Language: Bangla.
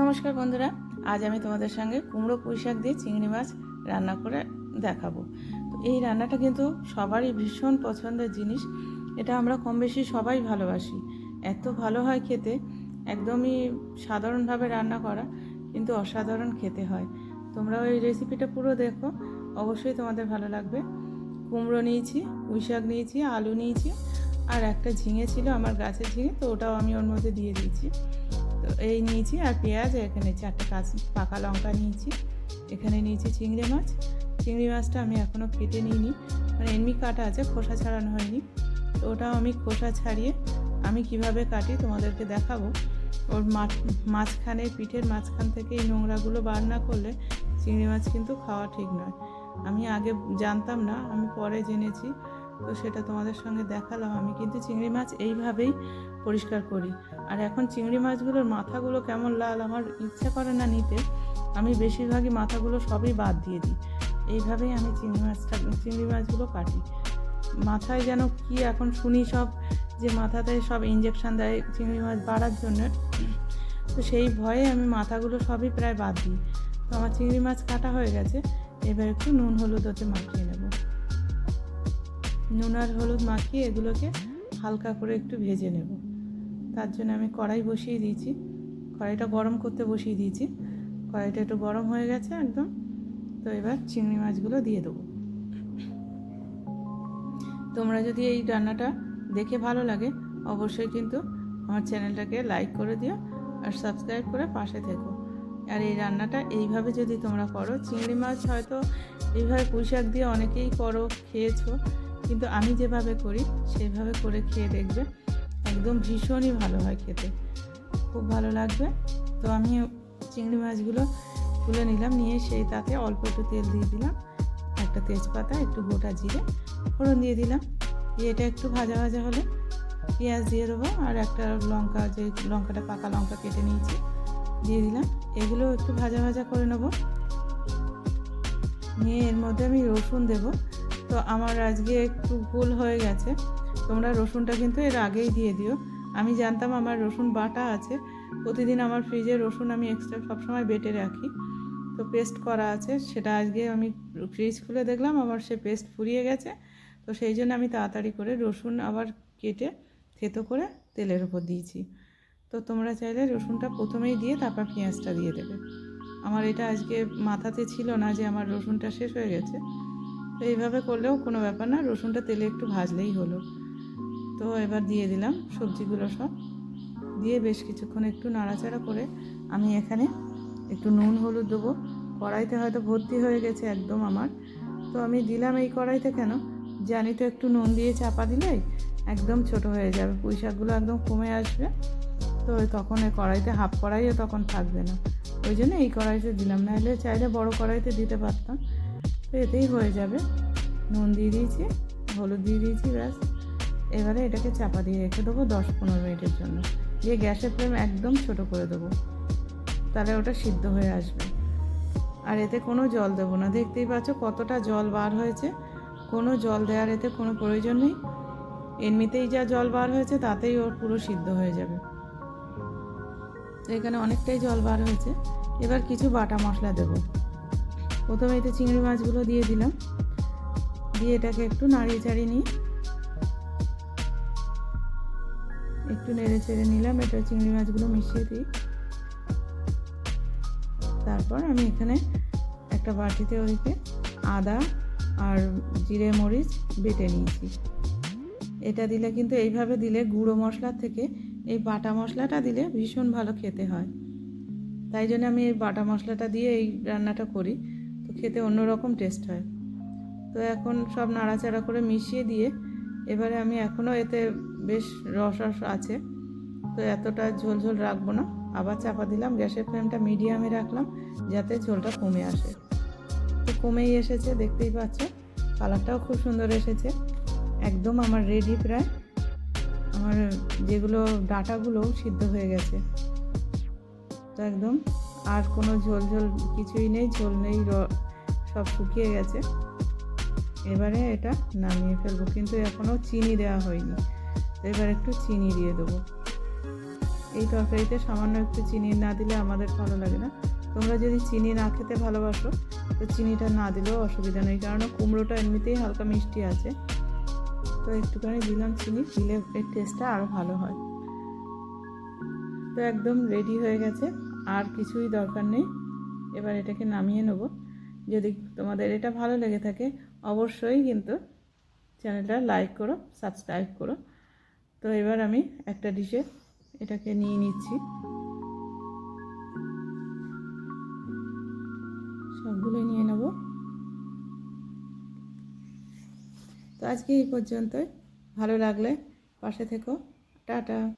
নমস্কার বন্ধুরা, আজ আমি তোমাদের সঙ্গে কুমড়ো পুঁই শাক দিয়ে চিংড়ি মাছ রান্না করে দেখাবো। তো এই রান্নাটা কিন্তু সবারই ভীষণ পছন্দের জিনিস, এটা আমরা কম বেশি সবাই ভালোবাসি। এত ভালো হয় খেতে, একদমই সাধারণভাবে রান্না করা, কিন্তু অসাধারণ খেতে হয়। তোমরা ওই রেসিপিটা পুরো দেখো, অবশ্যই তোমাদের ভালো লাগবে। কুমড়ো নিয়েছি, পুঁই শাক নিয়েছি, আলু নিয়েছি, আর একটা ঝিঙে ছিল আমার গাছের ঝিঙে, তো ওটাও আমি ওর মধ্যে দিয়ে দিয়েছি। তো এই নিয়েছি আর পেঁয়াজ, এখানে চারটে কাঁচ পাকা লঙ্কা নিয়েছি। এখানে নিয়েছি চিংড়ি মাছ। চিংড়ি মাছটা আমি এখনও কেটে নিইনি। মানে এমনি কাটা আছে, খোসা ছাড়ানো হয়নি। তো ওটাও আমি খোসা ছাড়িয়ে আমি কীভাবে কাটি তোমাদেরকে দেখাবো। ওর মাঝখানে, পিঠের মাঝখান থেকে এই নোংরাগুলো বার না করলে চিংড়ি মাছ কিন্তু খাওয়া ঠিক নয়। আমি আগে জানতাম না, আমি পরে জেনেছি। তো সেটা তোমাদের সঙ্গে দেখালাম। আমি কিন্তু চিংড়ি মাছ এইভাবেই পরিষ্কার করি। আর এখন চিংড়ি মাছগুলোর মাথাগুলো কেমন লাল, আমার ইচ্ছা করে না নিতে। আমি বেশিরভাগই মাথাগুলো সবই বাদ দিয়ে দিই। এইভাবেই আমি চিংড়ি মাছটা, চিংড়ি মাছগুলো কাটি। মাথায় যেন কি এখন শুনি সব, যে মাথাতে সব ইঞ্জেকশন দেয় চিংড়ি মাছ বাড়ার জন্য। তো সেই ভয়ে আমি মাথাগুলো সবই প্রায় বাদ দিই। তো আমার চিংড়ি মাছ কাটা হয়ে গেছে। এবার একটু নুন, হলুদ ওতে মাখিয়ে নুন আর হলুদ মাখিয়ে এগুলোকে হালকা করে একটু ভেজে নেব। তার জন্য আমি কড়াই বসিয়ে দিয়েছি। কড়াইটা গরম করতে বসিয়ে দিয়েছি। কড়াইটা একটু গরম হয়ে গেছে একদম। তো এবার চিংড়ি মাছগুলো দিয়ে দেবো। তোমরা যদি এই রান্নাটা দেখে ভালো লাগে, অবশ্যই কিন্তু আমার চ্যানেলটাকে লাইক করে দিও আর সাবস্ক্রাইব করে পাশে থেকো। আর এই রান্নাটা এইভাবে যদি তোমরা করো, চিংড়ি মাছ হয়তো এইভাবে পুঁই শাক দিয়ে অনেকেই করো, খেয়েছো কিন্তু আমি যেভাবে করি, সেভাবে করে খেয়ে দেখবে একদম ভীষণই ভালো হয় খেতে। খুব ভালো লাগবে। তো আমি চিংড়ি মাছগুলো তুলে নিলাম, নিয়ে সেই তাতে অল্প একটু তেল দিয়ে দিলাম, একটা তেজপাতা, একটু গোটা জিরে, ফোড়ন দিয়ে দিলাম। দিয়ে এটা একটু ভাজা ভাজা হলে পেঁয়াজ দিয়ে দেবো আর একটা লঙ্কা, যে লঙ্কাটা পাকা লঙ্কা কেটে নিয়েছি, দিয়ে দিলাম। এগুলো একটু ভাজা ভাজা করে নেব। নিয়ে এর মধ্যে আমি রসুন দেবো। তো আমার আজকে একটু ভুল হয়ে গেছে। তোমরা রসুনটা কিন্তু এর আগেই দিয়ে দিও। আমি জানতাম আমার রসুন বাটা আছে। প্রতিদিন আমার ফ্রিজে রসুন আমি এক্সট্রা সবসময় বেটে রাখি। তো পেস্ট করা আছে। সেটা আজকে আমি ফ্রিজ খুলে দেখলাম আমার সে পেস্ট ফুরিয়ে গেছে। তো সেই জন্য আমি তাড়াতাড়ি করে রসুন আবার কেটে থেতো করে তেলের উপর দিয়েছি। তো তোমরা চাইলে রসুনটা প্রথমেই দিয়ে তারপর পেঁয়াজটা দিয়ে দেবে। আমার এটা আজকে মাথাতে ছিল না যে আমার রসুনটা শেষ হয়ে গেছে। তো এইভাবে করলেও কোনো ব্যাপার না, রসুনটা তেলে একটু ভাজলেই হলো। তো এবার দিয়ে দিলাম সবজিগুলো সব। দিয়ে বেশ কিছুক্ষণ একটু নাড়াচাড়া করে আমি এখানে একটু নুন, হলুদ দেবো। কড়াইতে হয়তো ভর্তি হয়ে গেছে একদম আমার। তো আমি দিলাম এই কড়াইতে কেন? জানি তো একটু নুন দিয়ে চাপা দিলেই একদম ছোট হয়ে যাবে, পুঁই শাকগুলো একদম কমে আসবে। তো তখন এই কড়াইতে হাফ কড়াইও তখন থাকবে না। ওই জন্য এই কড়াইতে দিলাম না হলে চাইলে বড় কড়াইতে দিতে পারতাম। তো এতেই হয়ে যাবে। নুন দিয়ে দিয়েছি, হলুদ দিয়ে দিয়েছি, ব্যাস। এবারে এটাকে চাপা দিয়ে রেখে দেবো দশ পনেরো মিনিটের জন্য। দিয়ে গ্যাসের ফ্লেম একদম ছোট করে দেবো। তাহলে ওটা সিদ্ধ হয়ে আসবে। আর এতে কোনো জল দেবো না। দেখতেই পাচ্ছ কতটা জল বার হয়েছে। কোনো জল দেওয়ার এতে কোনো প্রয়োজন নেই। এমনিতেই যা জল বার হয়েছে, তাতেই ওর পুরো সিদ্ধ হয়ে যাবে। এখানে অনেকটাই জল বার হয়েছে। এবার কিছু বাটা মশলা দেবো। প্রথমে এতে চিংড়ি মাছগুলো দিয়ে দিলাম। দিয়ে এটাকে একটু নাড়িয়ে চাড়িয়ে নিই। একটু নেড়ে চেড়ে নিলাম এটা চিংড়ি মাছগুলো মিশিয়ে দিই। তারপর আমি এখানে একটা বাটিতে ওদিকে আদা আর জিরে মরিচ বেটে নিয়েছি। এটা দিলে কিন্তু এইভাবে দিলে গুঁড়ো মশলার থেকে এই বাটা মশলাটা দিলে ভীষণ ভালো খেতে হয়। তাই জন্য আমি এই বাটা মশলাটা দিয়ে এই রান্নাটা করি। খেতে অন্যরকম টেস্ট হয়। তো এখন সব নাড়াচাড়া করে মিশিয়ে দিয়ে এবারে আমি এখনও এতে বেশ রস রস আছে। তো এতটা ঝোল ঝোল রাখব না। আবার চাপা দিলাম, গ্যাসের ফ্লেমটা মিডিয়ামে রাখলাম যাতে ঝোলটা কমে আসে। তো কমেই এসেছে, দেখতেই পাচ্ছ। কালারটাও খুব সুন্দর এসেছে। একদম আমার রেডি প্রায়। আমার যেগুলো ডাটাগুলোও সিদ্ধ হয়ে গেছে। তো একদম আর কোনো ঝোল ঝোল কিছুই নেই, ঝোল নেই সব শুকিয়ে গেছে। এবারে এটা নামিয়ে ফেলব, কিন্তু এখনও চিনি দেওয়া হয়নি। তো এবার একটু চিনি দিয়ে দেবো। এই তরকারিতে সামান্য একটু চিনি না দিলে আমাদের ভালো লাগে না। তোমরা যদি চিনি না খেতে ভালোবাসো, তো চিনিটা না দিলেও অসুবিধা নেই, কারণ কুমড়োটা এমনিতেই হালকা মিষ্টি আছে। তো একটুখানি দিলাম চিনি, দিলে এর টেস্টটা আরও ভালো হয়। তো একদম রেডি হয়ে গেছে, আর কিছুই দরকার নেই। এবার এটাকে নামিয়ে নেব। যদি তোমাদের এটা ভালো লেগে থাকে, অবশ্যই কিন্তু চ্যানেলটা লাইক করো, সাবস্ক্রাইব করো। তো এবার আমি একটা ডিশে এটাকে নিয়ে নিচ্ছি। সবগুলো নিয়ে নেব। তো আজকে এই পর্যন্তই। ভালো লাগলে পাশে থেকো। টাটা।